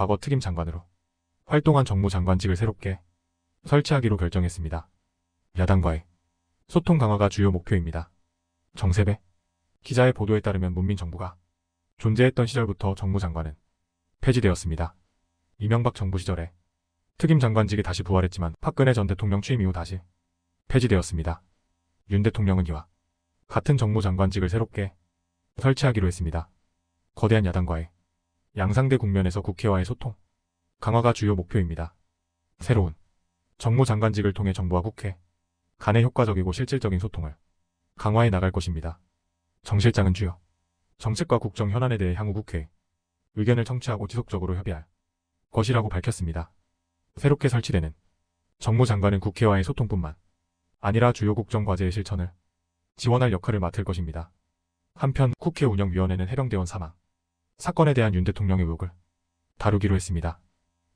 과거 특임 장관으로 활동한 정무 장관직을 새롭게 설치하기로 결정했습니다. 야당과의 소통 강화가 주요 목표입니다. 정세배 기자의 보도에 따르면 문민정부가 존재했던 시절부터 정무장관은 폐지되었습니다. 이명박 정부 시절에 특임 장관직이 다시 부활했지만 박근혜 전 대통령 취임 이후 다시 폐지되었습니다. 윤 대통령은 이와 같은 정무장관직을 새롭게 설치하기로 했습니다. 거대한 야당과의 양상대 국면에서 국회와의 소통 강화가 주요 목표입니다. 새로운 정무 장관직을 통해 정부와 국회 간의 효과적이고 실질적인 소통을 강화해 나갈 것입니다. 정 실장은 주요 정책과 국정 현안에 대해 향후 국회에 의견을 청취하고 지속적으로 협의할 것이라고 밝혔습니다. 새롭게 설치되는 정무 장관은 국회와의 소통뿐만 아니라 주요 국정 과제의 실천을 지원할 역할을 맡을 것입니다. 한편 국회 운영위원회는 해병대원 사망 사건에 대한 윤 대통령의 의혹을 다루기로 했습니다.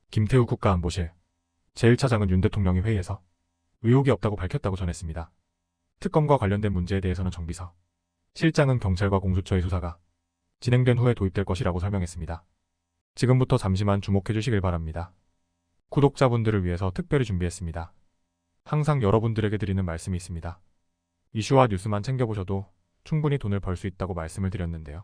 김태우 국가안보실 제1차장은 윤 대통령이 회의에서 의혹이 없다고 밝혔다고 전했습니다. 특검과 관련된 문제에 대해서는 정비서 실장은 경찰과 공수처의 수사가 진행된 후에 도입될 것이라고 설명했습니다. 지금부터 잠시만 주목해 주시길 바랍니다. 구독자분들을 위해서 특별히 준비했습니다. 항상 여러분들에게 드리는 말씀이 있습니다. 이슈와 뉴스만 챙겨보셔도 충분히 돈을 벌 수 있다고 말씀을 드렸는데요.